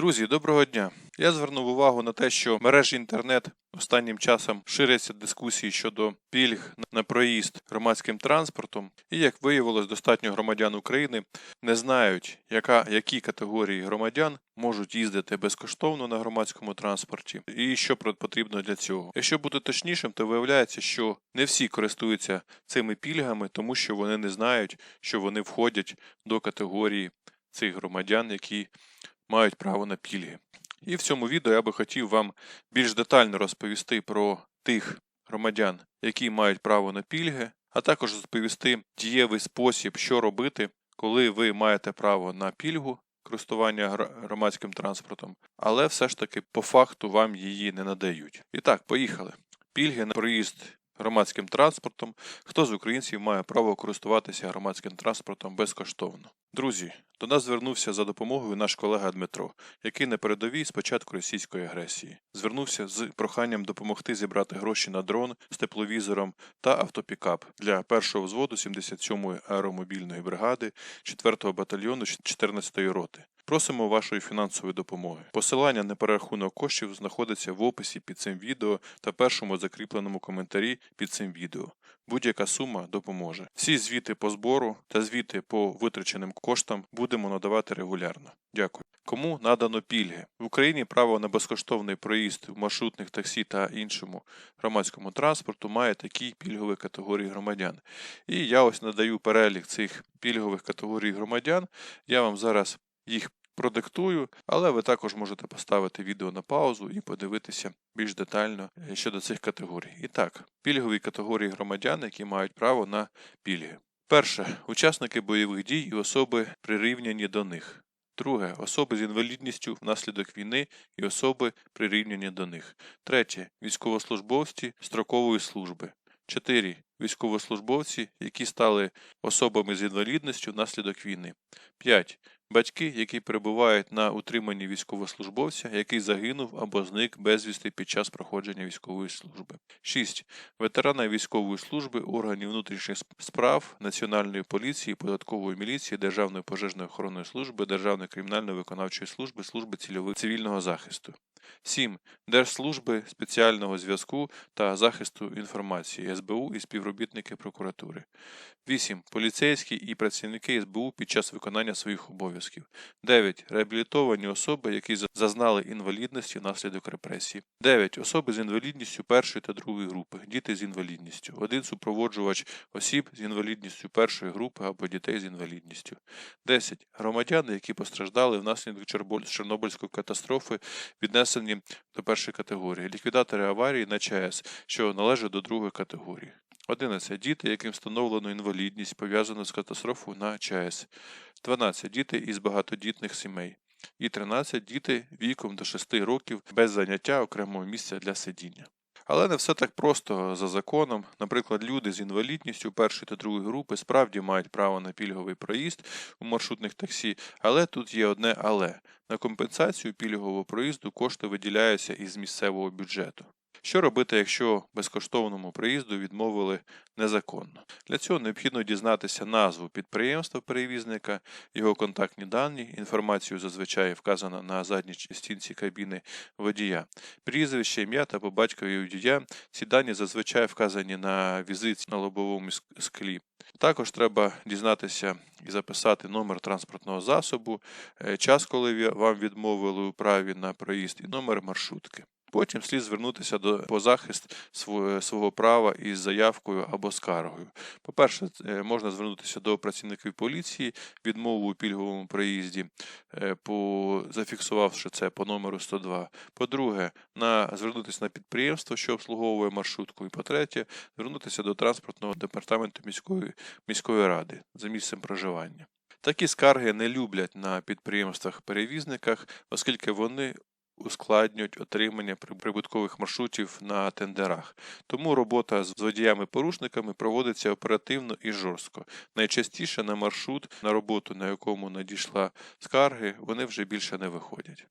Друзі, доброго дня. Я звернув увагу на те, що мережі інтернет останнім часом ширяться дискусії щодо пільг на проїзд громадським транспортом, і як виявилось, достатньо громадян України не знають, яка, які категорії громадян можуть їздити безкоштовно на громадському транспорті, і що потрібно для цього. Якщо бути точнішим, то виявляється, що не всі користуються цими пільгами, тому що вони не знають, що вони входять до категорії цих громадян, які мають право на пільги. І в цьому відео я би хотів вам більш детально розповісти про тих громадян, які мають право на пільги, а також розповісти дієвий спосіб, що робити, коли ви маєте право на пільгу користування громадським транспортом, але все ж таки по факту вам її не надають. І так, поїхали. Пільги на проїзд громадським транспортом. Хто з українців має право користуватися громадським транспортом безкоштовно? Друзі, до нас звернувся за допомогою наш колега Дмитро, який на передовій з початку російської агресії. Звернувся з проханням допомогти зібрати гроші на дрон з тепловізором та автопікап для першого взводу 77-ї аеромобільної бригади 4-го батальйону 14-ї роти. Просимо вашої фінансової допомоги. Посилання на перерахунок коштів знаходиться в описі під цим відео та першому закріпленому коментарі під цим відео. Будь-яка сума допоможе. Всі звіти по збору та звіти по витраченим коштам будемо надавати регулярно. Дякую. Кому надано пільги в Україні право на безкоштовний проїзд в маршрутних таксі та іншому громадському транспорту має такі пільгові категорії громадян. І я ось надаю перелік цих пільгових категорій громадян. Я вам зараз їх продиктую, але ви також можете поставити відео на паузу і подивитися більш детально е, щодо цих категорій. І так, пільгові категорії громадян, які мають право на пільги. Перше учасники бойових дій і особи прирівняні до них. Друге особи з інвалідністю внаслідок війни і особи прирівняні до них. Третє військовослужбовці строкової служби. 4. Військовослужбовці, які стали особами з інвалідністю внаслідок війни. 5. Батьки, які перебувають на утриманні військовослужбовця, який загинув або зник безвісти під час проходження військової служби. 6. Ветерани військової служби, органів внутрішніх справ, Національної поліції, податкової міліції, Державної пожежної охоронної служби, Державної кримінально-виконавчої служби, служби цільових цивільного захисту. 7. Держслужби спеціального зв'язку та захисту інформації СБУ і співробітники прокуратури. 8. Поліцейські і працівники СБУ під час виконання своїх обов'язків. 9. Реабілітовані особи, які зазнали інвалідності внаслідок репресій. 9. Особи з інвалідністю першої та другої групи, діти з інвалідністю. Один супроводжувач осіб з інвалідністю першої групи або дітей з інвалідністю. 10. Громадяни, які постраждали внаслідок Чорнобильської катастрофи, віднесені до першої категорії. Ліквідатори аварії на ЧАЕС, що належать до другої категорії. 11. Діти, яким встановлено інвалідність, пов'язану з катастрофою на ЧАЕС. 12. Діти із багатодітних сімей. І 13. Діти віком до 6 років без заняття окремого місця для сидіння. Але не все так просто за законом. Наприклад, люди з інвалідністю першої та другої групи справді мають право на пільговий проїзд у маршрутних таксі, але тут є одне але. На компенсацію пільгового проїзду кошти виділяються із місцевого бюджету. Що робити, якщо безкоштовному проїзду відмовили незаконно? Для цього необхідно дізнатися назву підприємства перевізника, його контактні дані, інформацію зазвичай вказана на задній стінці кабіни водія, прізвище, ім'я та по батькові водія. Ці дані зазвичай вказані на візиці на лобовому склі. Також треба дізнатися і записати номер транспортного засобу, е, час, коли вам відмовили у праві на проїзд, і номер маршрутки. Потім слід звернутися до по захист свого права із заявкою або скаргою. По-перше, е, можна звернутися до працівників поліції, відмову у пільговому проїзді, е, по, зафіксувавши це по номеру 102. По-друге, на, звернутися на підприємство, що обслуговує маршрутку. І по-третє, звернутися до транспортного департаменту міської, міської ради за місцем проживання. Такі скарги не люблять на підприємствах-перевізниках, оскільки вони ускладнюють отримання при- прибуткових маршрутів на тендерах. Тому робота з водіями-порушниками проводиться оперативно і жорстко. Найчастіше на маршрут, на роботу, на якому надійшла скарги, вони вже більше не виходять.